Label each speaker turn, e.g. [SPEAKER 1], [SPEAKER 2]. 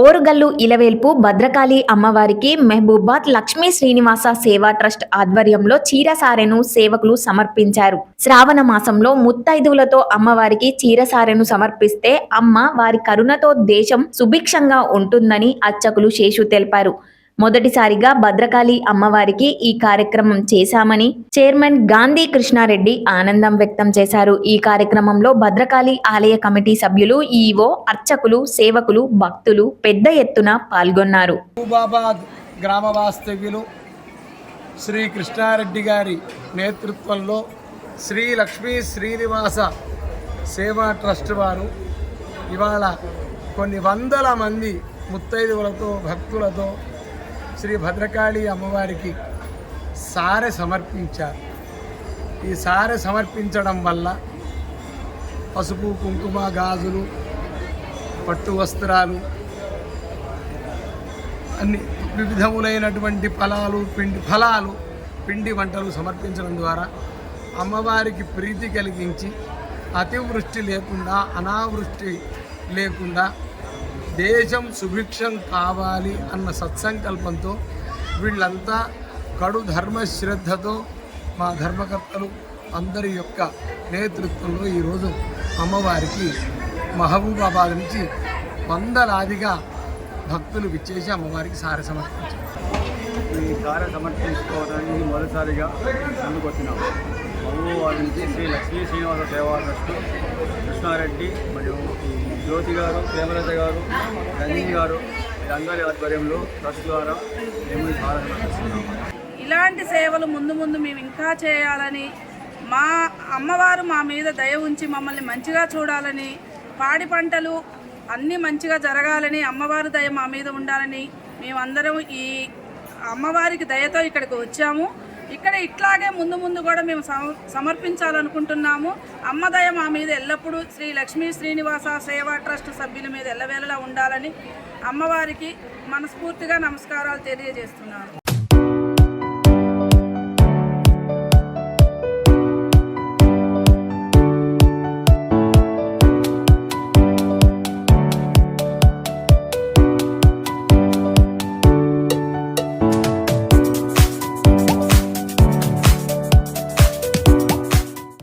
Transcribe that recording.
[SPEAKER 1] ఓరుగల్లు ఇలవేల్పు భద్రకాళి అమ్మవారికి మెహబూబాద్ లక్ష్మీ శ్రీనివాస సేవా ట్రస్ట్ ఆధ్వర్యంలో చీరసారెను సేవకులు సమర్పించారు. శ్రావణ మాసంలో ముత్తైదువులతో అమ్మవారికి చీరసారెను సమర్పిస్తే అమ్మ వారి కరుణతో దేశం సుభిక్షంగా ఉంటుందని అర్చకులు శేషు తెలిపారు. మొదటిసారిగా భద్రకాళి అమ్మవారికి ఈ కార్యక్రమం చేశామని చైర్మన్ గాంధీ కృష్ణారెడ్డి ఆనందం వ్యక్తం చేశారు. ఈ కార్యక్రమంలో భద్రకాళి ఆలయ కమిటీ సభ్యులు ఈవో అర్చకులు సేవకులు భక్తులు పెద్ద ఎత్తున పాల్గొన్నారు.
[SPEAKER 2] గ్రామ శ్రీ కృష్ణారెడ్డి గారి నేతృత్వంలో శ్రీ లక్ష్మీ శ్రీనివాస సేవా ట్రస్ట్ వారు ఇవాళ కొన్ని వందల మంది ముత్తైదువులతో భక్తులతో శ్రీ భద్రకాళి అమ్మవారికి సారె సమర్పించారు. ఈ సారె సమర్పించడం వల్ల పసుపు కుంకుమ గాజులు పట్టు వస్త్రాలు అన్ని వివిధములైనటువంటి ఫలాలు పిండి ఫలాలు పిండి వంటలు సమర్పించడం ద్వారా అమ్మవారికి ప్రీతి కలిగించి అతివృష్టి లేకుండా అనావృష్టి లేకుండా దేశం సుభిక్షం కావాలి అన్న సత్సంకల్పంతో వీళ్ళంతా కడు ధర్మశ్రద్ధతో మా ధర్మకర్తలు అందరి యొక్క నేతృత్వంలో ఈరోజు అమ్మవారికి మహబూబాబాద్ నుంచి వందలాదిగా భక్తులు విచ్చేసి అమ్మవారికి సార సమర్పించారు.
[SPEAKER 3] ఈ సార సమర్పించుకోవడానికి మొదటిసారిగా ముందుకు వచ్చినాము మహబూబాబాద్ నుంచి శ్రీ లక్ష్మీ శ్రీనివాస సేవా ట్రస్ట్ కృష్ణారెడ్డి మరియు ఈ జ్యోతి గారు ప్రేమలత గారు రంజన్ గారు వీరందరి ఆధ్వర్యంలో ట్రస్ట్ ద్వారా మేము
[SPEAKER 4] ఇలాంటి సేవలు ముందు ముందు మేము ఇంకా చేయాలని మా అమ్మవారు మా మీద దయ ఉంచి మమ్మల్ని మంచిగా చూడాలని పాడి పంటలు అన్నీ మంచిగా జరగాలని అమ్మవారి దయ మా మీద ఉండాలని మేమందరం ఈ అమ్మవారికి దయతో ఇక్కడికి వచ్చాము. ఇక్కడ ఇట్లాగే ముందు ముందు కూడా మేము సమ- సమర్పించాలనుకుంటున్నాము. అమ్మదయ మా మీద ఎల్లప్పుడూ శ్రీ లక్ష్మీ శ్రీనివాస సేవా ట్రస్ట్ సభ్యుల మీద ఎల్లవేళలా ఉండాలని అమ్మవారికి మనస్ఫూర్తిగా నమస్కారాలు తెలియజేస్తున్నాను.